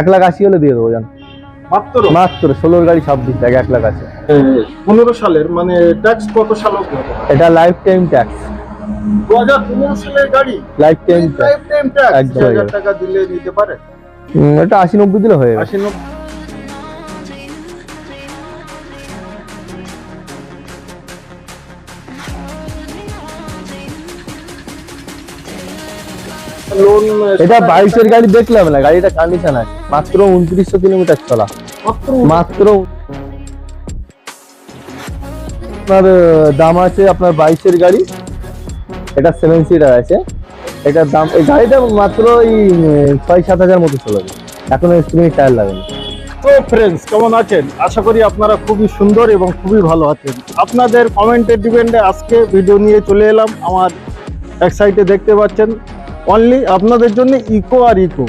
এক লাখ আশি হলে দিয়ে দেবো জান। মাত্র? মাত্র ষোলোর গাড়ি ছাব্বিশ টাকা এক লাখ আছে। পনেরো সালের মানে ট্যাক্স কত সাল এটা লাইফ টাইম ট্যাক্স দু হাজার পনেরো সালের গাড়ি? Life time life time tax টাকা দিলে নিতে পারে? এটা আশি নব্বই দিলে হয়ে আশি নব্বই এটা বাইশের গাড়ি দেখলাম না গাড়িটা কন্ডিশন আছে মাত্র উনত্রিশশো কিলোমিটার চলা। মাত্র আপনার দাম আছে আপনার বাইশের গাড়ি। এটা সেভেন সিটার আছে। এটার দাম এই গাড়িটা মাত্র উম, ছয় সাত হাজার মতো চলে চলবে এখন স্ক্রিনে টায়ার লাগেনি। তো ফ্রেন্ডস কেমন আছেন? আশা করি আপনারা খুবই সুন্দর এবং খুবই ভালো আছেন। আপনাদের কমেন্টের ডিপেন্ডে আজকে ভিডিও নিয়ে চলে এলাম। আমার এক সাইডে দেখতে পাচ্ছেন অনলি আপনাদের জন্য ইকো আর ইকো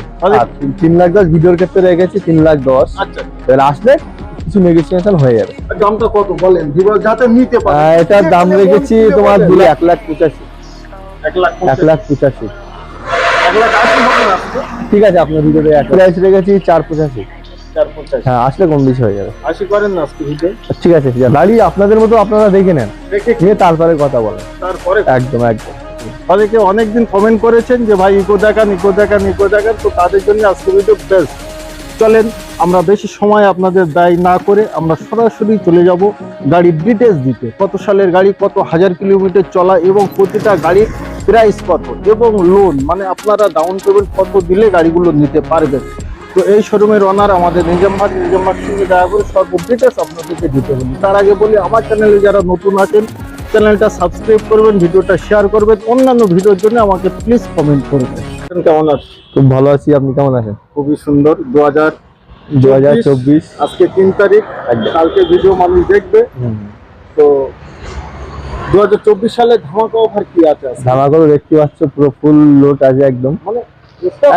তিন লাখ দশ ভিডিওর ক্ষেত্রে রেখেছি তিন লাখ দশ। আচ্ছা। এবার আসলে কিছু নেগোসিয়েশন হয়ে যাবে। দামটা কত বলেন? যাতে নিতে পারে। এটার দাম রেখেছি তোমার দু এক লাখ পঁচাশি। এক লাখ এক লাখ পঁচাশি? ঠিক আছে আপনার ভিডিওতে এক প্রাইস রেখেছি চার পঁচাশি। হ্যাঁ আসলে কম বেশি হয়ে যাবে। আশি করেন না ঠিক আছে ঠিক আছে গাড়ি আপনাদের মতো আপনারা দেখে নেন। নিয়ে তারপরে কথা বলেন। তারপরে একদম একদম। অনেকে অনেকদিন কমেন্ট করেছেন যে, ভাই, ইকো দেখান ইকো দেখান ইকো দেখান। তো তাদের জন্য আজকে ভিডিও বেস্ট চলেন, আমরা বেশি সময় আপনাদের দায়ী না করে আমরা সরাসরি চলে যাব গাড়ির ডিটেলস দিতে। কত সালের গাড়ি, কত হাজার কিলোমিটার চলা এবং প্রতিটা গাড়ির প্রাইস কত এবং লোন মানে আপনারা ডাউন পেমেন্ট কত দিলে গাড়িগুলো নিতে পারবেন। তো এই শোরুমের ওনার আমাদের নিজামবাগ নিজামবাগ সঙ্গে দেখা করে সর্ব ডিটেলস আপনাদেরকে দিতে বলি তার আগে বলি আমার চ্যানেলে যারা নতুন আছেন চ্যানেলটা সাবস্ক্রাইব করবেন ভিডিওটা শেয়ার করবেন অন্যান্য ভিডিওর জন্য আমাকে প্লিজ কমেন্ট করবেন কেমন আছে খুব ভালো আছি আপনি কেমন আছেন? খুবই সুন্দর দু হাজার দু হাজার চব্বিশ আজকে তিন তারিখ কালকে ভিডিও মানুষ দেখবে। তো দু হাজার চব্বিশ সালে ধামাকা অফার কি আছে? ধামাগুলো দেখতে পাচ্ছ পুরো ফুল লোড আছে একদম। মানে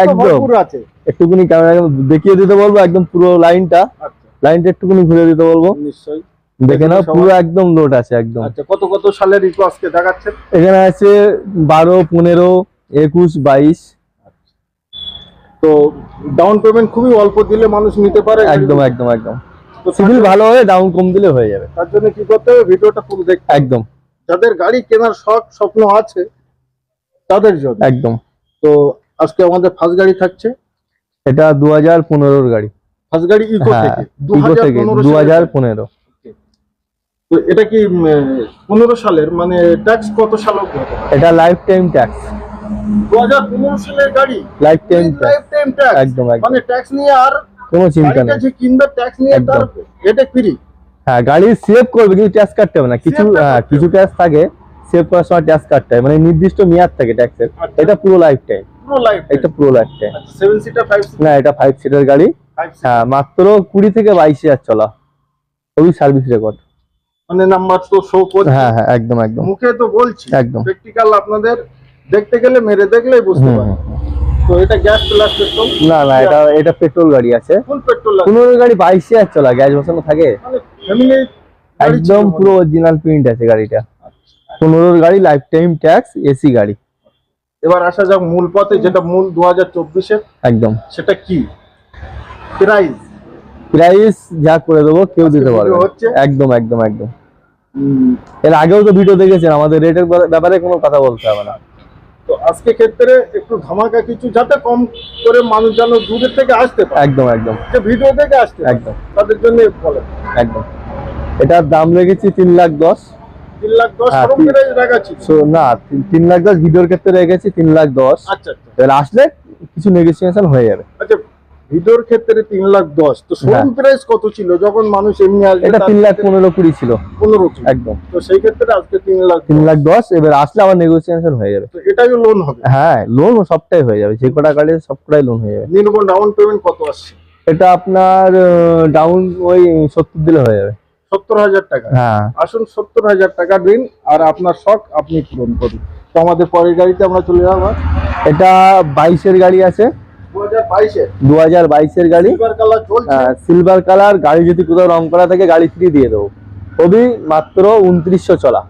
একদম। আছে। একটুকুনি ক্যামেরা দেখিয়ে দিতে বলব একদম পুরো লাইনটা আচ্ছা। লাইনটা একটুকুনি ঘুরে দিতে বলব। নিশ্চয়ই। দেখে নাও পুরো একদম লোড আছে একদম। আচ্ছা কত কত সালের ইকো আজকে দেখাচ্ছেন? এখানে আছে বারো পনেরো একুশ বাইশ। তো ডাউন পেমেন্ট খুবই অল্প দিলে মানুষ নিতে পারে। একদম একদম একদম। তো সিভিল ভালো হলে ডাউন কম দিলে হয়ে যাবে। তার জন্য কি করতে হবে? ভিডিওটা পুরো দেখতে একদম। যাদের গাড়ি কেনার শখ স্বপ্ন আছে তাদের জন্য। একদম। তো আজকে আমাদের ফার্স্ট গাড়ি থাকছে। এটা দু হাজার পনেরোর গাড়ি। ফার্স্ট গাড়ি ইকো হ্যাঁ থেকে? ইকো থেকে দু হাজার পনেরো। তো এটা কি পনেরো সালের? মানে ট্যাক্স কত সাল এটা লাইফ টাইম ট্যাক্স দু হাজার পনেরো সালের গাড়ি? Life time life time tax একদম একদম। মানে ট্যাক্স নিয়ে আর কোনো চিন্তা নেই। যে কিনবে ট্যাক্স নিয়ে তার এটা ফ্রি হ্যাঁ গাড়ি সেভ করবে কিন্তু ট্যাক্স কাটতে হবে না। কিছু হ্যাঁ, কিছু ট্যাক্স থাকে সেভ করার সময় ট্যাক্স কাটতে হয়। মানে নির্দিষ্ট মেয়াদ থাকে ট্যাক্সের আচ্ছা। এটা পুরো লাইফ টাইম পুরো লাইফ এটা পুরো life time seven seater five না এটা ফাইভ সিটার গাড়ি। হ্যাঁ মাত্র কুড়ি থেকে বাইশ হাজার চলা। ওই সার্ভিস রেকর্ড মানে নাম্বার তো শো করছে। হ্যাঁ হ্যাঁ একদম একদম। মুখে তো বলছি। একদম। প্র্যাকটিক্যাল আপনাদের দেখতে গেলে মেরে দেখলেই বুঝতে তো এটা গ্যাস প্লাস পেট্রোল না না এটা এটা পেট্রোল গাড়ি আছে। ফুল পেট্রোল পনেরো গাড়ি বাইশ হাজার চলা গ্যাস বসানো থাকে? মানে ফ্যামিলি একদম পুরো অরিজিনাল প্রিন্ট আছে গাড়িটা। পনেরোর গাড়ি লাইফ টাইম ট্যাক্স এসি গাড়ি। এবার আসা যাক মূল পথে যেটা মূল দু হাজার চব্বিশের একদম। সেটা কি? প্রাইস? প্রাইস যা করে দেবো কেউ দিতে পারবে? একদম একদম একদম। এর আগেও তো ভিডিও দেখেছেন আমাদের রেটের ব্যাপারে কোনো কথা বলতে হবে না। তো আজকে ক্ষেত্রে একটু ধামাকা কিছু যাতে কম করে মানুষ যেন দূরের থেকে আসতে পারে। একদম একদম। যে ভিডিও দেখে আসতে একদম। তাদের জন্য বলে। একদম। এটার দাম রেখেছি তিন লাখ দশ। হ্যাঁ, না তিন- লাখ দশ ভিডিওর ক্ষেত্রে রেখেছি তিন লাখ দশ। আচ্ছা আচ্ছা। আসলে কিছু নেগোসিয়েশন হয়ে যাবে। আচ্ছা ভিডিওর ক্ষেত্রে তিন লাখ দশ তো শোরুম হ্যাঁ। প্রাইস কত ছিল? যখন মানুষ এমনি আসবে এটা তিন লাখ পনেরো কুড়ি ছিল। পনেরো একদম। তো সেই ক্ষেত্রে আজকে তিন লাখ তিন লাখ দশ। এবার আসলে নেগোসিয়েশন হয়ে যাবে। তো এটাই লোন হবে। হ্যাঁ লোন সবটাই হয়ে যাবে। যে কটা গাড়ি সব কটাই লোন হয়ে যাবে। নির্মল ডাউন পেমেন্ট কত আসছে? এটা আপনার ডাউন ওই সত্তর দিলে হয়ে যাবে। সত্তর হাজার টাকা। হ্যাঁ। আসুন সত্তর হাজার টাকা দিন আর আপনার শখ আপনি পূরণ করুন। তো আমাদের পরের গাড়িতে আমরা চলে যাব। এটা বাইশের গাড়ি আছে। দু হাজার বাইশের। গাড়ি। সিলভার কালার চলছে। Silver colour. গাড়ি যদি কোথাও রং করা থাকে গাড়ি ফ্রি দিয়ে দেবো। ওবি মাত্র উনত্রিশশো চলা।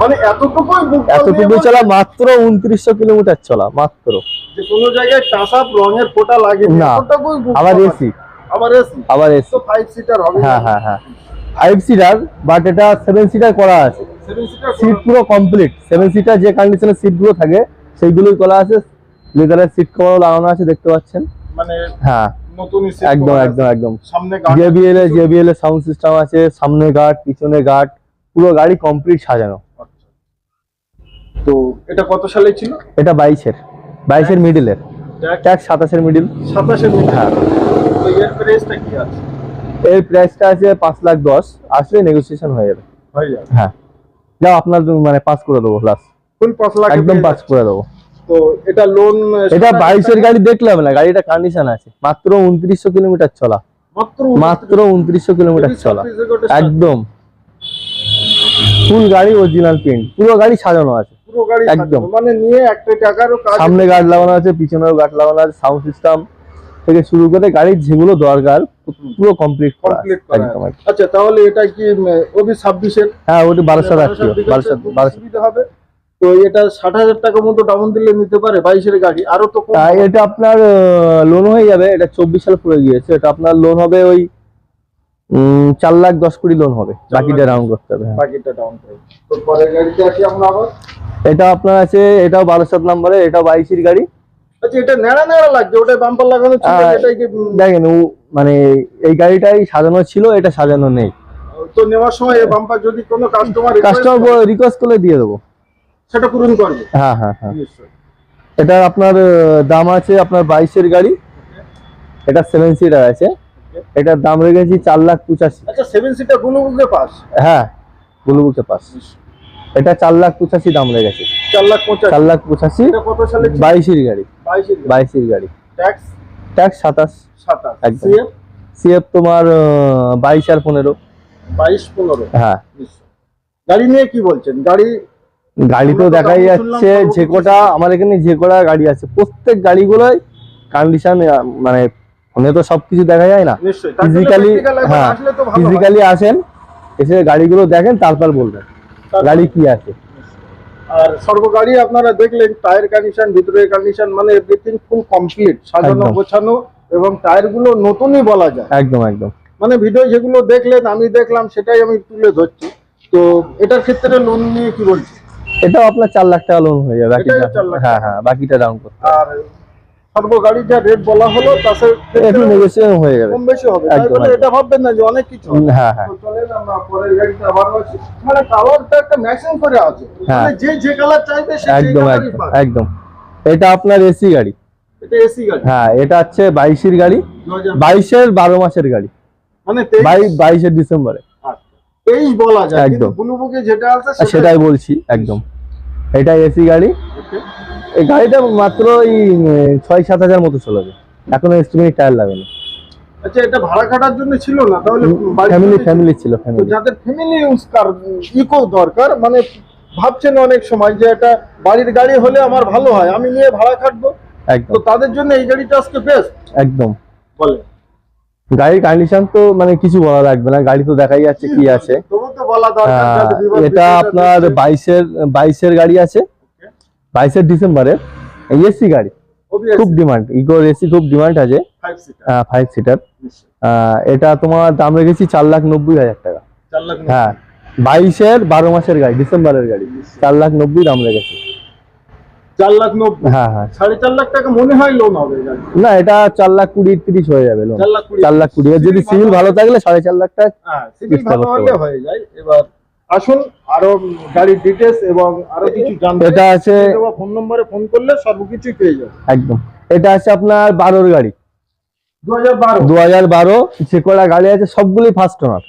মানে এতটুকু চলা মাত্র উনত্রিশশো কিলোমিটার চলা মাত্র। কোনো জায়গায় টাসা রঙের ফোঁটা লাগে। না। আবার এসি। আবার এসি? আবার এসি। তো ফাইভ সিটার হবে। হ্যাঁ হ্যাঁ হ্যাঁ। ফাইভ সিটার বাট এটা সেভেন সিটার করা আছে। সেভেন সিটার সিট পুরো কমপ্লিট সেভেন সিটার যে কন্ডিশনের সিটগুলো থাকে সেইগুলোই করা আছে। লেদারের সিট কভারও লাগানো আছে দেখতে পাচ্ছেন। মানে হ্যাঁ। নতুনই seat একদম একদম একদম। সামনে জেবিএল জেবিএল এর সাউন্ড সিস্টেম আছে। সামনে গার্ড পিছনে গার্ড পুরো গাড়ি কমপ্লিট সাজানো। তো এটা কত সালে ছিল? এটা বাইশের। বাইশের মিডিলের ট্যাক্স সাতাশের মিডিল সাতাশের মিনিট হ্যাঁ। এর প্রাইসটা কি আছে? এর প্রাইসটা আছে পাঁচ লাখ দশ। আসলে নেগোসিয়েশন হয়ে যাবে। হয়ে যাবে। হ্যাঁ। যাও আপনার মানে পাস করে দেবো পাঁচ লাখ একদম পাস করে দেবো। তো এটা লোন এটা বাইশের গাড়ি দেখলাম না গাড়িটা কন্ডিশন আছে। মাত্র উনত্রিশশো কিলোমিটার চলা। মাত্র মাত্র উনত্রিশশো কিলোমিটার চলা। একদম। ফুল গাড়ি অরিজিনাল পুরো গাড়ি সাজানো আছে। পুরো গাড়ি একদম। মানে নিয়ে একটা টাকারও সামনে গার্ড লাগানো আছে পিছনেও গার্ড লাগানো আছে সাউন্ড সিস্টেম থেকে শুরু করে গাড়ির যেগুলো দরকার পুরো কমপ্লিট করা। একদম। আচ্ছা তাহলে এটা কি ওবি ছাব্বিশের? হ্যাঁ ওটি বারোশো রাখছিও বারোশো বারোশো সুবিধা হবে? তো এটা ষাট হাজার টাকা মতো ডাউন দিলে নিতে পারে বাইশের গাড়ি আরও তো আহ, এটা আপনার লোন হয়ে যাবে এটা চব্বিশ সাল পড়ে গিয়েছে এটা আপনার লোন হবে ওই উম, চার লাখ দশ কোটি লোন হবে বাকিটা রাউন্ড করতে হবে হ্যাঁ। বাকিটা ডাউন পেমেন্ট তো পরের গাড়িতে আসি আমরা আবার? এটা আপনার আছে এটাও বারোশো নাম্বারে এটা বাইশের গাড়ি। আচ্ছা এটা নেড়া নেড়া লাগছে ওটা বাম্পার লাগানো ছিল এটাই কি দেখেন ও মানে এই গাড়িটাই সাজানো ছিল এটা সাজানো নেই। তো নেওয়ার সময় বাম্পার যদি কোনো কাস্টমার কাস্টমার রিকোয়েস্ট করলে দিয়ে দেবো। সেটা পূরণ করবে? হ্যাঁ হ্যাঁ হ্যাঁ। এটা আপনার দাম আছে আপনার বাইশের গাড়ি। এটা সেভেন সিটার আছে। এটার দাম রেখেছি চার লাখ পঁচাশি। আচ্ছা সেভেন সিটার কোনো বুকে পাস হ্যাঁ বুলুবুকে পাস এটা চার লাখ পঁচাশি দাম রেখেছি চার লাখ চার লাখ পঁচাশি বাইশের গাড়ি। বাইশের গাড়ি। ট্যাক্স ট্যাক্স সাতাশ। একদম। সিএফ তোমার বাইশ আর পনেরো। বাইশ পনেরো? হ্যাঁ। গাড়ি নিয়ে কি বলছেন? গাড়ি গাড়ি তো দেখাই যাচ্ছে যে কটা আমার এখানে যে কটা গাড়ি আছে প্রত্যেক গাড়িগুলোই কন্ডিশন মানে ফোনে তো সবকিছু দেখা যায় না। Physically, হ্যাঁ। ফিজিক্যালি আসেন এসে গাড়িগুলো দেখেন তারপর বলবেন। গাড়ি কি আছে? আর সর্ব গাড়ি আপনারা দেখলেন টায়ার কন্ডিশন ভিতরের কন্ডিশন মানে এভরিথিং ফুল কমপ্লিট সাজানো গোছানো এবং টায়ারগুলো নতুনই বলা যায়। একদম একদম। মানে ভিডিও যেগুলো দেখলেন আমি দেখলাম সেটাই আমি তুলে ধরছি। তো এটার ক্ষেত্রে লোন নিয়ে কি বলছি এটাও আপনার চার লাখ টাকা লোন হয়ে যাবে বাকিটা হ্যাঁ হ্যাঁ বাকিটা ডাউন করতে আর সর্ব গাড়ির যা রেট বলা হলো তার একটু নেগোসিয়েশন হয়ে যাবে কম বেশি হবে। একদম, এটা ভাববেন না যে অনেক কিছু হ্যাঁ হ্যাঁ। চলেন আমরা পরের গাড়িতে আবার আসি। মানে কালারটা একটা ম্যাচিং করে আছে। হ্যাঁ। মানে যে যে কালার চাইবে সে একদম একদম এটা আপনার এসি গাড়ি। এটা এসি গাড়ি। হ্যাঁ এটা হচ্ছে বাইশের গাড়ি। 2000 বাইশের বারো মাসের গাড়ি। মানে ডিসেম্বরে। তেইশ বলা যায় কিন্তু একদম। ব্লু বুকে যেটা আছে সেটাই সেটাই বলছি একদম। এটা এসি গাড়ি। এই গাড়িটা মাত্র এই ছয় সাত হাজার মতো চলবে। এখন এস্টিমেট টায়ার লাগেনি। আচ্ছা এটা ভাড়া কাটার জন্য ছিল না? তাহলে ফ্যামিলি ফ্যামিলি ছিল ফ্যামিলি যাদের ফ্যামিলি ইউজ কার ইকো দরকার মানে ভাবছেন অনেক সময় যে এটা বাড়ির গাড়ি হলে আমার ভালো হয় আমি নিয়ে ভাড়া কাটবো? তো তাদের জন্য এই গাড়িটা আজকে বেস্ট একদম। বলে গাড়ির কন্ডিশন তো মানে কিছু বলা লাগবে না গাড়ি তো দেখাই যাচ্ছে কি আছে। এটা আপনার বাইশের বাইশের গাড়ি আছে বাইশের ডিসেম্বরের এসি গাড়ি। খুব ডিমান্ড ইগোর এসি খুব ডিমান্ড আছে। ফাইভ সিটার এটা তোমার দাম রেখেছি চার লাখ নব্বই হাজার টাকা। হ্যাঁ বাইশের বারো মাসের গাড়ি ডিসেম্বরের গাড়ি। চার লাখ নব্বই দাম রেখেছি। চার লাখ নব্বই হ্যাঁ হ্যাঁ। সাড়ে চার লাখ টাকা মনে হয় লোন হবে না এটা চার লাখ কুড়ি তিরিশ হয়ে যাবে লোন চার লাখ কুড়ি যদি সিভিল ভালো থাকলে সাড়ে চার লাখ টাকা হ্যাঁ সিভিল ভালো হলে হয়ে যায়। এবার আসুন আরও গাড়ির ডিটেলস এবং আরও কিছু জানতে এটা আছে ফোন নম্বরে ফোন করলে পেয়ে যাবে। একদম। এটা আছে আপনার বারোর গাড়ি। দু হাজার বারো। দু হাজার বারো যে কটা গাড়ি আছে সবগুলি ফার্স্ট ওনার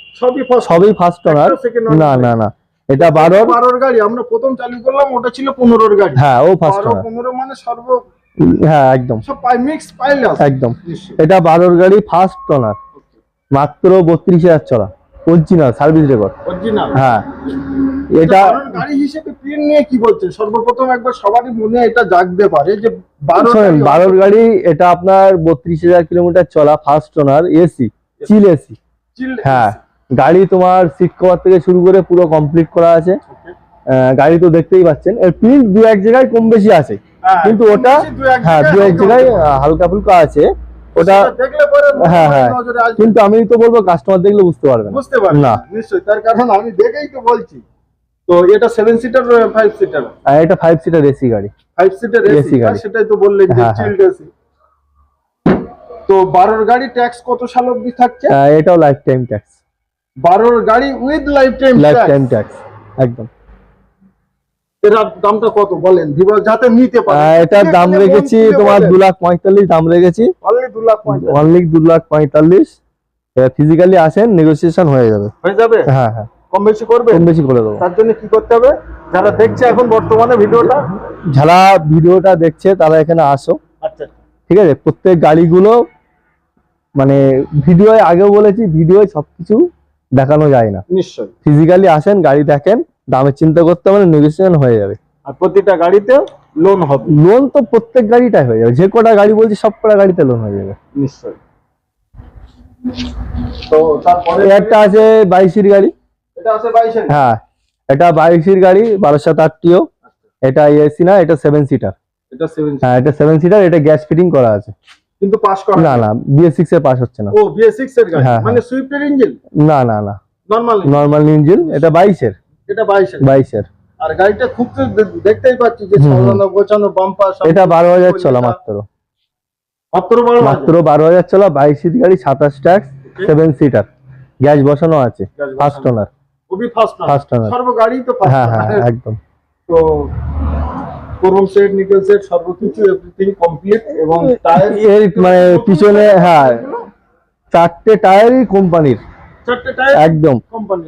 সবই ফার্স্ট ওনার না না না। এটা বারোর বারোর গাড়ি আমরা প্রথম চালু করলাম ওটা ছিল পনেরোর গাড়ি। হ্যাঁ ও ফার্স্ট পনেরো মানে সর্ব হ্যাঁ একদম। সব পাই মিক্স একদম। এটা বারোর গাড়ি ফার্স্ট ওনার মাত্র বত্রিশ হাজার চলা। অরিজিনাল সার্ভিস রেকর্ড অরিজিনাল হ্যাঁ। এটা গাড়ি হিসেবে প্রিন্ট নিয়ে কি বলছেন সর্বপ্রথম একবার সবারই মনে এটা জাগতে পারে যে বারো বারোর গাড়ি এটা আপনার বত্রিশ হাজার কিলোমিটার চলা first owner AC chill AC হ্যাঁ। গাড়ি তোমার সিট কভার থেকে শুরু করে পুরো কমপ্লিট করা আছে। গাড়ি তো দেখতেই পাচ্ছেন। এর প্রিন্ট দু এক জায়গায় কম বেশি আছে। হ্যাঁ, কিন্তু ওটা হ্যাঁ দু এক জায়গায় হালকা। ফুলকা আছে। ওটা হ্যাঁ, হ্যাঁ। কিন্তু আমি তো বলব কাস্টমার দেখলে বুঝতে পারবে বুঝতে পারছি না। নিশ্চয়ই তার কারণ আমি দেখেই তো বলছি। তো এটা সেভেন সিটার ফাইভ সিটার এটা ফাইভ সিটার এসি গাড়ি। ফাইভ সিটার এসি গাড়ি। সেটাই তো বললেন যে। চিল্ড এসি তো বারোর গাড়ি ট্যাক্স কত সাল অবধি থাকছে? এটাও লাইফ টাইম ট্যাক্স বারোর গাড়ি with life time life time tax একদম। এর দামটা কত বলেন? যাতে নিতে পারে। এটার দাম রেখেছি তোমার দু লাখ পঁয়তাল্লিশ দাম রেখেছি। অনলি দু লাখ অনলি দু লাখ পঁয়তাল্লিশ। ফিজিক্যালি আসেন নেগোসিয়েশন হয়ে যাবে। হয়ে যাবে? হ্যাঁ হ্যাঁ। কম বেশি করবে কম বেশি করে দেবো। তার জন্য কি করতে হবে? যারা দেখছে এখন বর্তমানে ভিডিওটা। যারা ভিডিওটা দেখছে তারা এখানে আসো। আচ্ছা। ঠিক আছে? প্রত্যেক গাড়িগুলো মানে ভিডিও আগেও বলেছি ভিডিও সবকিছু দেখানো যায় না। নিশ্চয়ই। ফিজিক্যালি আসেন গাড়ি দেখেন দামের চিন্তা করতে হবে নেগোসিয়েশন হয়ে যাবে। আর প্রতিটা গাড়িতে লোন হবে। লোন তো প্রত্যেক গাড়িটাই হয়ে যাবে। যে কটা গাড়ি বলছি সব কটা গাড়িতে লোন হয়ে যাবে। নিশ্চয়ই। তো তারপরে একটা আছে বাইশের গাড়ি। এটা আছে হ্যাঁ এটা বাইশের গাড়ি বারোশো আটটিও এটা এসি না এটা সেভেন সিটার এটা সেভেন হ্যাঁ এটা সেভেন সিটার এটা গ্যাস ফিটিং করা আছে। কিন্তু পাস করা না না বিএস সিক্স এ পাস হচ্ছে না। ও সিক্স এর গাড়ি? হ্যাঁ, মানে সুইফটের ইঞ্জিন না না না। নর্মাল নর্মাল ইঞ্জিন এটা বাইশের। এটা বাইশের। বাইশের। আর গাড়িটা খুব তো দেখতেই পাচ্ছি যে হুম। গোছানো বাম্পার এটা বারো হাজার চলা মাত্র। মাত্র বারো মাত্র বারো হাজার চলা বাইশের গাড়ি সাতাশ ট্যাক্স সেভেন সিটার গ্যাস বসানো আছে ফার্স্ট ওনার খুবই ফার্স্ট owner। সর্ব গাড়ি তো হ্যাঁ হ্যাঁ একদম। তো ক্রোম সেট নিকেল সেট সর্বকিছু এভরিথিং কমপ্লিট এবং টায়ার এর মানে পিছনে হ্যাঁ। চারটে টায়ারই কোম্পানির চারটে টায়ার একদম।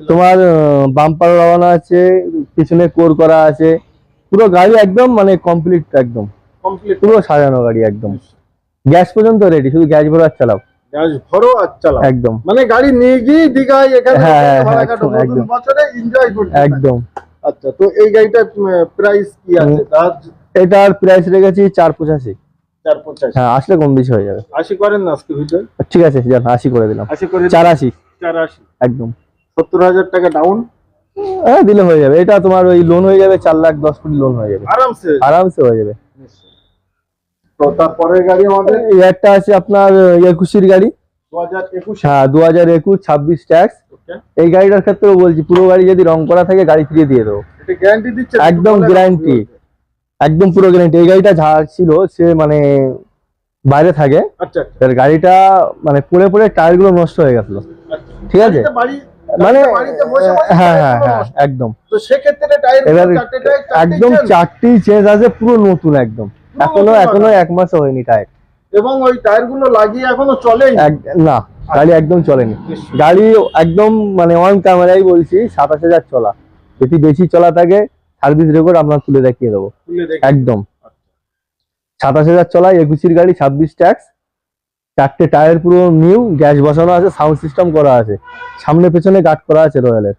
তোমার বাম্পার লাগানো আছে পিছনে কোর করা আছে। পুরো গাড়ি একদম মানে কমপ্লিট একদম। কমপ্লিট পুরো সাজানো গাড়ি একদম। গ্যাস পর্যন্ত রেডি শুধু গ্যাস ভরে আর চালাও। গ্যাস ভরো আর চালাও। একদম। মানে গাড়ি নিয়ে গিয়ে দীঘায় এখানে হ্যাঁ, হ্যাঁ, হ্যাঁ, একদম, একদম। বছরে এনজয় করতে একদম। আচ্ছা তো এই গাড়িটার প্রাইস কি আছে? তার এটার প্রাইস রেখেছি চার পঁচাশি। চার পঞ্চাশ হ্যাঁ আসলে কম বেশি হয়ে যাবে। আশি করেন না আজকে ঠিক আছে যান আশি করে দিলাম। আশি করে চার আশি। চার আশি। একদম। সত্তর হাজার টাকা ডাউন হ্যাঁ দিলে হয়ে যাবে। এটা তোমার ওই লোন হয়ে যাবে চার লাখ দশ কোটি লোন হয়ে যাবে। আরামসে? আরামসে হয়ে যাবে। তো তারপরের গাড়ি আমাদের? এই একটা আছে আপনার একুশির গাড়ি। দু হাজার একুশ। হ্যাঁ দু হাজার একুশ ছাব্বিশ ট্যাক্স এই গাড়িটার ক্ষেত্রেও বলছি পুরো গাড়ি যদি রং করা থাকে গাড়ি ফিরিয়ে দিয়ে দেবো। এটা গ্যারান্টি একদম। একদম পুরো গ্যারেন্টি এই গাড়িটা যা ছিল সে মানে বাইরে থাকে। আচ্ছা আচ্ছা। তার গাড়িটা মানে পড়ে পড়ে টায়ারগুলো নষ্ট হয়ে গেছিল। আচ্ছা। ঠিক আছে? মানে হ্যাঁ হ্যাঁ হ্যাঁ একদম। তো সেক্ষেত্রে টায়ার এবার চারটে টায়ার চারটেই একদম চারটি চেঞ্জ আছে পুরো নতুন একদম। এখনও এখনও এক মাসও হয়নি টায়ার। এবং ওই টায়ারগুলো লাগিয়ে এখনও চলে না। গাড়ি একদম চলেনি। গাড়ি একদম মানে অন ক্যামেরাই বলছি সাতাশ হাজার চলা। যদি বেশি চলা থাকে সার্ভিস রেকর্ড আপনার তুলে দেখিয়ে দেবো। একদম। সাতাশ হাজার চলা একুশির গাড়ি ছাব্বিশ ট্যাক্স চারটে টায়ার পুরো নিউ গ্যাস বসানো আছে সাউন্ড সিস্টেম করা আছে। সামনে পেছনে গার্ড করা আছে রয়্যালের।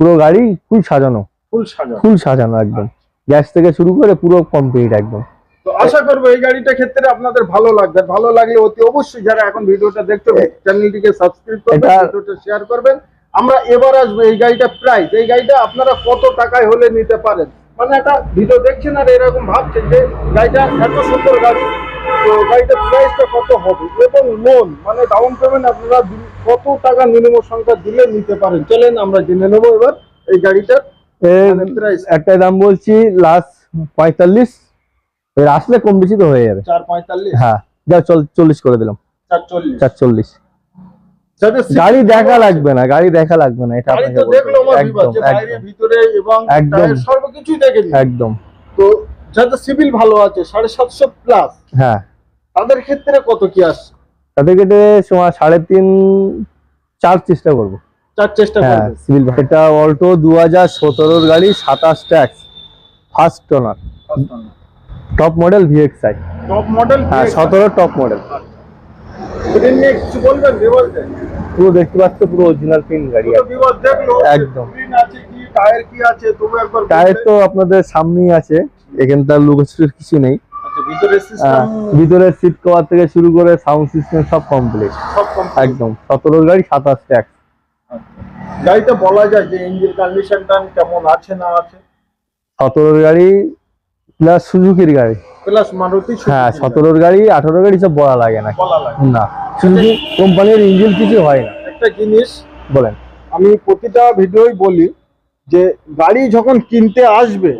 পুরো গাড়ি ফুল সাজানো। ফুল সাজা ফুল সাজানো একদম। গ্যাস থেকে শুরু করে পুরো কমপ্লিট একদম। আশা করব এই গাড়িটা ক্ষেত্রে আপনাদের ভালো লাগবে। ভালো লাগলে অতি অবশ্যই যারা এখন ভিডিওটা দেখতে চ্যানেলটিকে সাবস্ক্রাইব করবেন ভিডিওটা শেয়ার করবেন। আমরা এবার আসব এই গাড়িটা প্রাইস এই গাড়িটা আপনারা কত টাকায় হলে নিতে পারেন? মানে একটা ভিডিও দেখছেন আর এরকম ভাবছেন যে গাড়িটা এত সুন্দর গাড়ি তো গাড়িটার প্রাইসটা কত হবে? এবং লোন মানে ডাউন পেমেন্ট আপনারা কত টাকা নিম্ন সংখ্যা দিলে নিতে পারেন? চলেন আমরা জেনে নেব এবার এই গাড়িটার। মানে একটাই দাম বলছি লাস্ট পঁয়তাল্লিশ। আসলে কম বেশি তো হয়ে যাবে। চার পঁয়তাল্লিশ? হ্যাঁ যা চল চল্লিশ করে দিলাম। চার চল্লিশ গাড়ি দেখা। লাগবে না গাড়ি দেখা লাগবে না এটা আপনাকে একদম যে বাইরে একদম। ভিতরে এবং একদম। সর্বকিছুই দেখে একদম। তো যাদের সিভিল ভালো আছে সাড়ে সাতশো প্লাস হ্যাঁ। তাদের ক্ষেত্রে কত কি আসছে? কেটে সময় সাড়ে তিন চার চেষ্টা করব। চার চেষ্টা হ্যাঁ সিভিল এটা অল্টো দু হাজার সতেরোর গাড়ি সাতাশ tax first owner top model VXI top model হ্যাঁ সতেরো টপ মডেল বিবলতে পুরো দেখতে পাচ্ছ পুরো অরিজিনাল প্রিন্ট গাড়ি একদম। screen আছে কি টায়ার কি আছে তবু একবার টায়ার তো আপনাদের সামনেই আছে এখানটার লুকোচুরির কিছু নেই। আচ্ছা, ভিতরে আহ, সিস্টেম ভিতরে সিট কভার থেকে শুরু করে সাউন্ড সিস্টেম সব কমপ্লিট একদম সতেরোর গাড়ি সাতাশ ট্যাক্স গাড়িটা বলা যায় যে ইঞ্জিন কন্ডিশনটা কেমন আছে না আছে? সতেরোর গাড়ি প্লাস সুজুকির গাড়ি। প্লাস মারুতি হ্যাঁ সতেরোর গাড়ি আঠারো গাড়ি সব বলা লাগে না না সুজুকি কোম্পানির ইঞ্জিন কিছু হয় না। একটা জিনিস বলেন। আমি প্রতিটা ভিডিওই বলি যে গাড়ি যখন কিনতে আসবে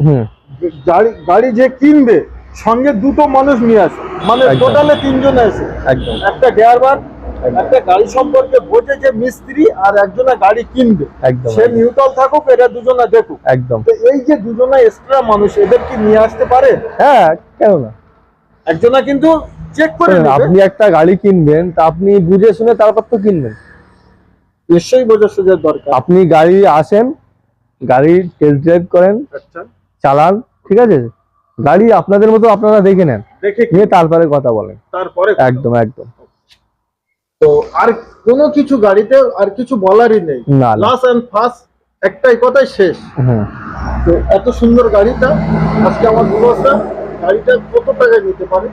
গাড়ি গাড়ি যে কিনবে সঙ্গে দুটো মানুষ নিয়ে আসে। মানে টোটালে তিনজন আসে। একদম। একটা ড্রাইভার একটা গাড়ি সম্পর্কে বোঝে যে মিস্ত্রি আর একজনা গাড়ি কিনবে। সে থাকুক এরা দুজনা দেখুক। একদম। তো এই যে দুজনা এক্সট্রা মানুষ এদের কি নিয়ে আসতে পারে? হ্যাঁ কেন না? একজনা কিন্তু চেক করে আপনি একটা গাড়ি কিনবেন তা আপনি বুঝে শুনে তারপর তো কিনবেন। নিশ্চয়ই বোঝা সোজার দরকার। আপনি গাড়ি আসেন গাড়ি টেস্ট ড্রাইভ করেন আচ্ছা। চালান ঠিক আছে? গাড়ি আপনাদের মতো আপনারা দেখে নেন। দেখে নিয়ে তারপরে কথা বলেন। তারপরে একদম একদম। তো আর কোনো কিছু গাড়িতে আর কিছু বলারই নেই। লাস্ট এন্ড ফার্স্ট একটাই কথাই শেষ। তো এত সুন্দর গাড়িটা আজকে আমার ব্যবস্থা গাড়িটা কত টাকায় নিতে পারে?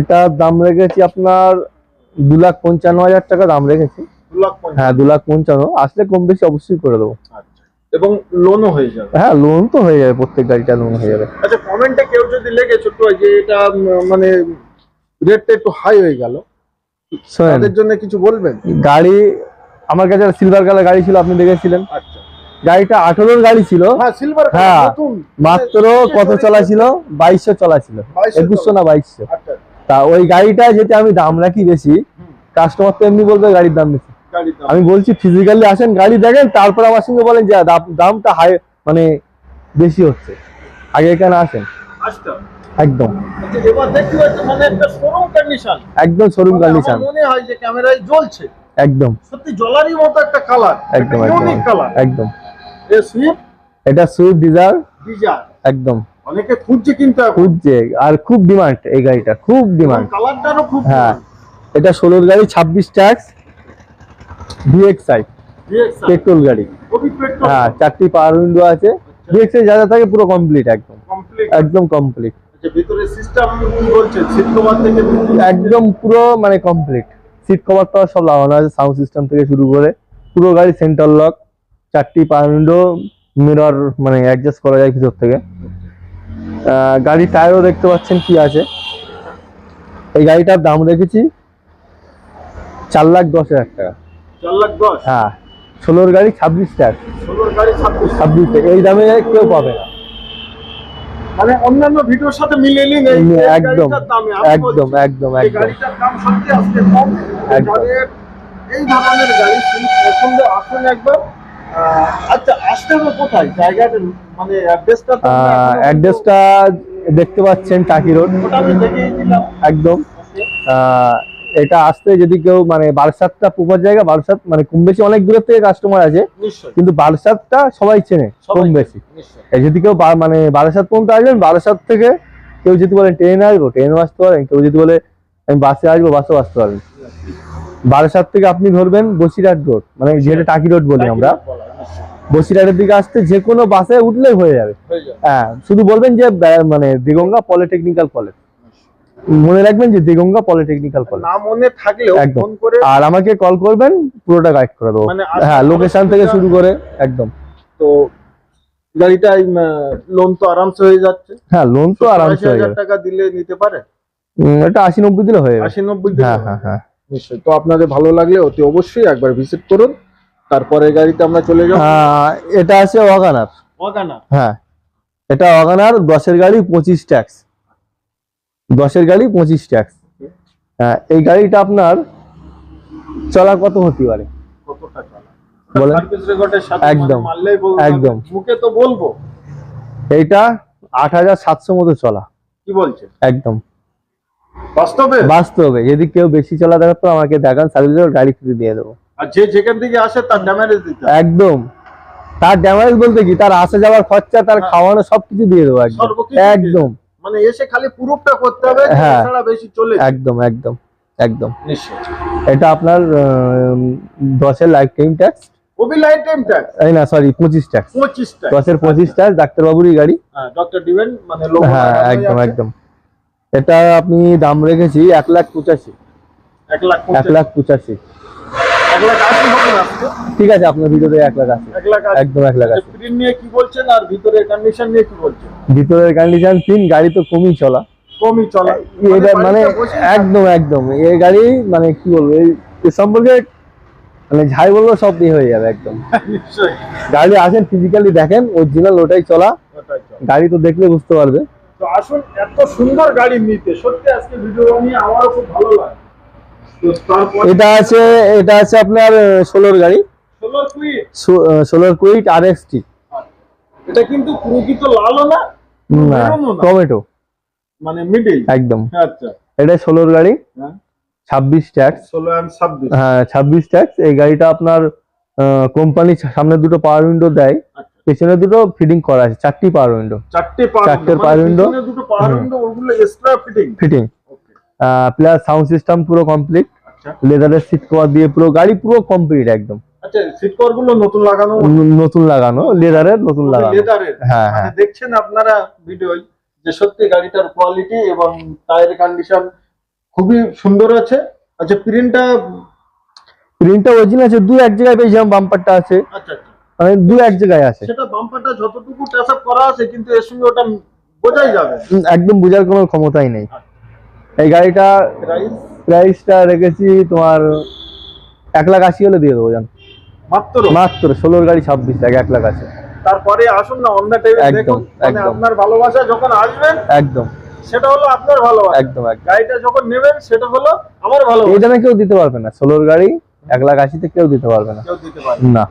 এটার দাম রেখেছি আপনার দু লাখ পঞ্চান্ন হাজার টাকা দাম রেখেছি। হ্যাঁ দু লাখ পঞ্চান্ন। আসলে কম বেশি অবশ্যই করে দেবো। আচ্ছা। এবং লোনও হয়ে যাবে। হ্যাঁ লোন তো হয়ে যাবে প্রত্যেক গাড়িটা লোন হয়ে যাবে। আচ্ছা কমেন্টে কেউ যদি লেগে ছোট্ট যে এটা মানে রেটটা একটু হাই হয়ে গেল তাদের জন্য কিছু বলবেন? গাড়ি আমার কাছে সিলভার কালার গাড়ি ছিল আপনি দেখেছিলেন। আচ্ছা। গাড়িটা আঠেরোর গাড়ি ছিল। হ্যাঁ হ্যাঁ, মাত্র কত চলা ছিল? বাইশশো চলা ছিল। একুশশো না বাইশশো? আচ্ছা। তা ওই গাড়িটা যেতে আমি দাম রাখি বেশি কাস্টমার তো এমনি বলবে গাড়ির দাম বেশি। আমি বলছি ফিজিক্যালি আসেন গাড়ি দেখেন তারপর আমার সঙ্গে বলেন যে দাম- দামটা হাই মানে বেশি হচ্ছে। আগে এখানে আসেন। একদম। আচ্ছা, মানে একদম শোরুম কন্ডিশন মনে হয় যে ক্যামেরায় জ্বলছে। একদম। সত্যি মতো একটা কালার একদম ইউনিক কালার একদম। এ সুইফট এটা সুইফট ডিজায়ার ডিজায়ার একদম। অনেকে খুঁজছে কিন্তু খুঁজছে আর খুব ডিমান্ড এই গাড়িটা খুব ডিমান্ড কালারটারও খুব হ্যাঁ এটা ষোলোর গাড়ি ছাব্বিশ ট্যাক্স ভিএক্সআই পেট্রোল গাড়ি। হ্যাঁ চারটি পাওয়ার উইন্ডো আছে। ভিএক্সআই যা যা থাকে পুরো কমপ্লিট একদম। একদম কমপ্লিট যে ভিতরে সিস্টেম কি বলছে? সিট কভার থেকে একদম পুরো মানে কমপ্লিট সিট কভার টভার সব লাগানো আছে সাউন্ড সিস্টেম থেকে শুরু করে। পুরো গাড়ি সেন্টার লক চারটি পাওয়ার উইন্ডো মিরর মানে অ্যাডজাস্ট করা যায় ভিতর থেকে। গাড়ির টায়ারও দেখতে পাচ্ছেন কি আছে। এই গাড়িটার দাম রেখেছি চার লাখ দশ হাজার টাকা। চার লাখ দশ? হ্যাঁ ষোলোর গাড়ি ছাব্বিশ ট্যাক্স ষোলোর গাড়ি ছাব্বিশ ছাব্বিশ এই দামে কেউ পাবে না। মানে অন্যান্য ভিডিওর সাথে নেই হুম, একদম, একদম একদম এই একদম। দাম সত্যি আজকে কম। এই ধরনের গাড়ি পছন্দ আসুন একবার। আচ্ছা আসতে হবে কোথায়? জায়গাটা মানে অ্যাড্রেসটা অ্যাড্রেসটা দেখতে পাচ্ছেন টাকি রোড। একদম। এটা আসতে যদি কেউ মানে বারসাতটা পুকুর জায়গা বারসাত মানে কম বেশি অনেক দূরের থেকে কাস্টমার আছে কিন্তু বারসাতটা সবাই চেনে কম বেশি। যদি কেউ মানে বারাসাত পর্যন্ত আসবেন বারাসাত থেকে কেউ যদি বলেন ট্রেনে আসব ট্রেনে আসতে পারেন কেউ যদি বলে আমি বাসে আসব বাসেও আসতে পারেন বারাসাত থেকে আপনি ধরবেন বসিরহাট রোড মানে যেটা টাকি রোড বলি আমরা। বসিরহাটের দিকে আসতে যে কোনো বাসে উঠলেই হয়ে যাবে। হ্যাঁ শুধু বলবেন যে মানে দিগঙ্গা পলিটেকনিক্যাল কলেজ। মনে রাখবেন যে দিগঙ্গা পলিটেকনিক্যাল কলেজ। না মনে থাকলেও ফোন করে আর আমাকে কল করবেন পুরোটা গাইড করে দেবো। মানে হ্যাঁ লোকেশন থেকে শুরু করে একদম। তো গাড়িটা লোন তো আরামসে হয়ে যাচ্ছে। হ্যাঁ লোন তো আরামসে হয়ে যাবে। টাকা দিলে নিতে পারে? এটা আশি নব্বই দিলে হয়ে যাবে। আশি নব্বই দিলে হ্যাঁ হ্যাঁ হ্যাঁ নিশ্চয়ই। তো আপনাদের ভালো লাগলে অতি অবশ্যই একবার ভিজিট করুন। তারপরে গাড়িতে আমরা চলে যাব। আহ, এটা আছে ওয়াগানার। ওয়াগানা হ্যাঁ এটা ওয়াগানার দশের গাড়ি পঁচিশ ট্যাক্স। দশের গাড়ি পঁচিশ ট্যাক্স। হ্যাঁ এই গাড়িটা আপনার চলা কত হতে পারে? বলেন। একদম, একদম। মুখে তো বলব। এইটা আট হাজার সাতশো মতো চলা। কি বলছে একদম। বাস্তবে? বাস্তবে। যদি কেউ বেশি চলা দেখার পর আমাকে দেখান সার্ভিস গাড়ি ফ্রি দিয়ে দেবো। আর যে যেখান থেকে আসে তার ড্যামেজ দিতে একদম। তার ড্যামেজ বলতে কি? তার আসা যাওয়ার খরচা তার হ্যাঁ। খাওয়ানো সবকিছু দিয়ে দেবো একদম। একদম। মানে এসে খালি প্রুফটা করতে হবে হ্যাঁ। বেশি চলে একদম একদম একদম। নিশ্চয় এটা আপনার দশের লাইফ টাইম ট্যাক্স ওবি লাইন টাইম ট্যাক্স এই না সরি পঁচিশ ট্যাক্স পঁচিশ টাকা দশের পঁচিশ ট্যাক্স ডাক্তারবাবুরই গাড়ি। ডক্টর ডিভেন মানে লোক হ্যাঁ একদম একদম। এটা আপনি দাম রেখেছি এক লাখ পঁচাশি। এক লাখ এক লাখ পঁচাশি। ঠিক আছে আপনার ভিডিওতে এক লাখ আছে। একদম এক লাখ আছে। প্রিন্ট নিয়ে কি বলছেন আর ভিতরের কন্ডিশন নিয়ে কি বলছেন? ভিতরের কন্ডিশন তিন গাড়ি তো কমই চলা। কমই চলা। এটা মানে একদম একদম। এই গাড়ি মানে কি বলব এই সম্পর্কে মানে ঝাই বলল সব ইয়ে হয়ে যাবে একদম। গাড়ি আসেন ফিজিক্যালি দেখেন অরিজিনাল ওটাই চলা। গাড়ি তো দেখলে বুঝতে পারবে। তো আসুন এত সুন্দর গাড়ি নিতে। সত্যি আজকে ভিডিও নিয়ে আমারও খুব ভালো লাগে। এটা আছে এটা আছে আপনার ষোলোর গাড়ি। ষোলোর কুইট? আর এক্স টি এটা কিন্তু প্রকৃত লালও না না টমেটো। মানে মিডিল? একদম। আচ্ছা। এটা ষোলোর গাড়ি। হ্যাঁ। ছাব্বিশ ট্যাক্স। ষোলো অ্যান্ড ছাব্বিশ। হ্যাঁ ছাব্বিশ ট্যাক্স। এই গাড়িটা আপনার কোম্পানি সামনে দুটো পাওয়ার উইন্ডো দেয়। আচ্ছা। পেছনে দুটো ফিটিং করা আছে চারটি পাওয়ার উইন্ডো চারটি পাওয়ার চারটে power window। দুটো পাওয়ার উইন্ডো ওগুলো extra fitting fitting plus sound system পুরো কমপ্লিট আচ্ছা। লেদারের সিট কভার দিয়ে পুরো গাড়ি পুরো কমপ্লিট একদম। আচ্ছা সিট কভারগুলো নতুন লাগানো? নতুন লাগানো লেদারের নতুন লাগানো। লেদারের হ্যাঁ মানে হ্যাঁ। দেখছেন আপনারা ভিডিও যে সত্যি গাড়িটার কোয়ালিটি এবং টায়ার কন্ডিশন খুবই সুন্দর আছে? আচ্ছা প্রিন্টটা প্রিন্টটা অরিজিনাল আছে দু এক জায়গায় পেয়েছিলাম বাম্পারটা আছে। আচ্ছা আচ্ছা। মানে দু এক জায়গায় আছে। সেটা বাম্পারটা যতটুকু টাচ আপ করা আছে কিন্তু এর সঙ্গে ওটা বোঝাই যাবে। একদম বোঝার কোনো ক্ষমতাই নেই। এই গাড়িটা প্রাইসটা রেখেছি তোমার এক লাখ আশি হলে দিয়ে দেবো জান। মাত্র? মাত্র ষোলোর গাড়ি ছাব্বিশ লাখ এক লাখ আছে। তারপরে আসুন না অন্য টাইপে একদম, মানে একদম। আপনার ভালোবাসা যখন আসবেন একদম। সেটা হলো আপনার ভালোবাসা। একদম গাড়িটা যখন নেবেন সেটা হলো আমার ভালোবাসা। কেউ দিতে পারবে না। ষোলোর গাড়ি এক লাখ আশিতে কেউ দিতে পারবে না। কেউ দিতে পারে না।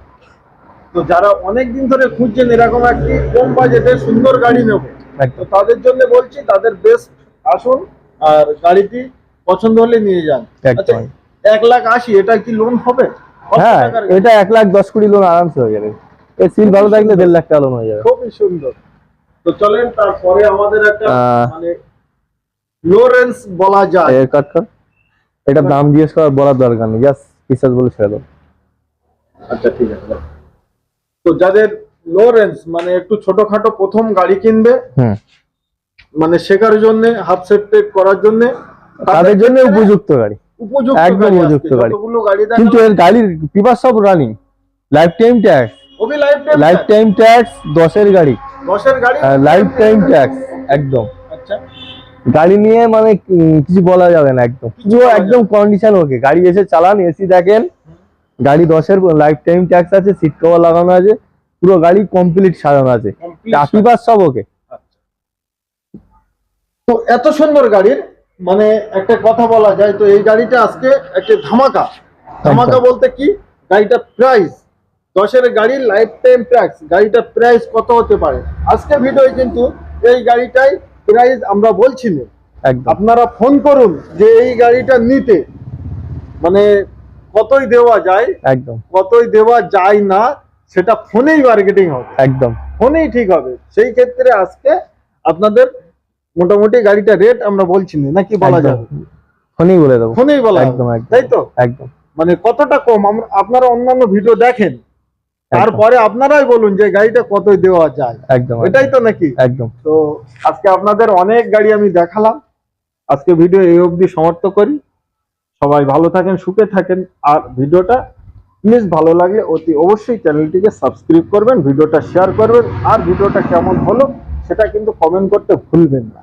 তো যারা অনেক দিন ধরে খুঁজছেন এরকম একটি কম বাজেটে সুন্দর গাড়ি নেব তো একদম তাদের জন্য বলছি তাদের বেস্ট আসুন। আর গাড়িটি পছন্দ হলে নিয়ে যান। আচ্ছা এক লাখ আশি এটা কি লোন হবে? হ্যাঁ এটা এক লাখ দশ কোটি লোন আরামসে হয়ে যাবে। সিল ভালো থাকলে দেড় লাখ টাকা লোন হয়ে যাবে। খুবই সুন্দর। তো চলেন তারপরে আমাদের একটা মানে লো রেঞ্জ বলা যায়। এর কাট কর এটা দাম জিজ্ঞেস করার বলার দরকার নেই। জাস্ট কিসাস বলে ছেড়ে দাও। আচ্ছা ঠিক আছে তো যাদের লো রেঞ্জ মানে একটু ছোটখাটো প্রথম গাড়ি কিনবে হুম। মানে শেখার জন্য হাত সেট করার জন্য তাদের জন্য উপযুক্ত গাড়ি। উপযুক্ত একদম গাড়ি উপযুক্ত গাড়ি। কিন্তু এর গাড়ির পিপার সব running life time tax life time tax দশের গাড়ি। দশের গাড়ি লাইফ টাইম ট্যাক্স একদম। আচ্ছা। গাড়ি নিয়ে মানে কিছু বলা যাবে না একদম। কিছু পুরো একদম কন্ডিশন ওকে। গাড়ি এসে চালান এসি দেখেন। গাড়ি দশের লাইফ টাইম ট্যাক্স আছে সিট কভার লাগানো আছে। পুরো গাড়ি কমপ্লিট সাজানো আছে। চাপিবার সব ওকে। তো এত সুন্দর গাড়ির মানে একটা কথা বলা যায় তো এই গাড়িটা আজকে একটা ধামাকা। ধামাকা বলতে কি? গাড়িটা প্রাইস দশের গাড়ির লাইফ টাইম ট্যাক্স গাড়িটা প্রাইস কত হতে পারে? আজকে ভিডিও কিন্তু এই গাড়িটাই প্রাইস আমরা বলছি না। একদম। আপনারা ফোন করুন যে এই গাড়িটা নিতে। মানে কতই দেওয়া যায় একদম। কতই দেওয়া যায় না সেটা ফোনেই মার্কেটিং হবে। একদম। ফোনেই ঠিক হবে। সেই ক্ষেত্রে আজকে আপনাদের মোটামুটি গাড়িটা রেট আমরা বলছি না নাকি বলা যাবে? ফোনেই বলে দেবো। ফোনেই বলা একদম তাই তো? একদম। মানে কতটা কম? আপনারা অন্যান্য ভিডিও দেখেন। তারপরে আপনারাই বলুন যে গাড়িটা কত দেওয়া যায়। একদম এটাই তো নাকি? একদম। তো আজকে আপনাদের অনেক গাড়ি আমি দেখালাম। আজকে ভিডিও এই অবধি সমাপ্ত করি। সবাই ভালো থাকেন সুখে থাকেন। আর ভিডিওটা প্লিজ ভালো লাগলে অতি অবশ্যই চ্যানেলটিকে সাবস্ক্রাইব করবেন ভিডিওটা শেয়ার করবেন। আর ভিডিওটা কেমন হলো সেটা কিন্তু কমেন্ট করতে ভুলবেন না।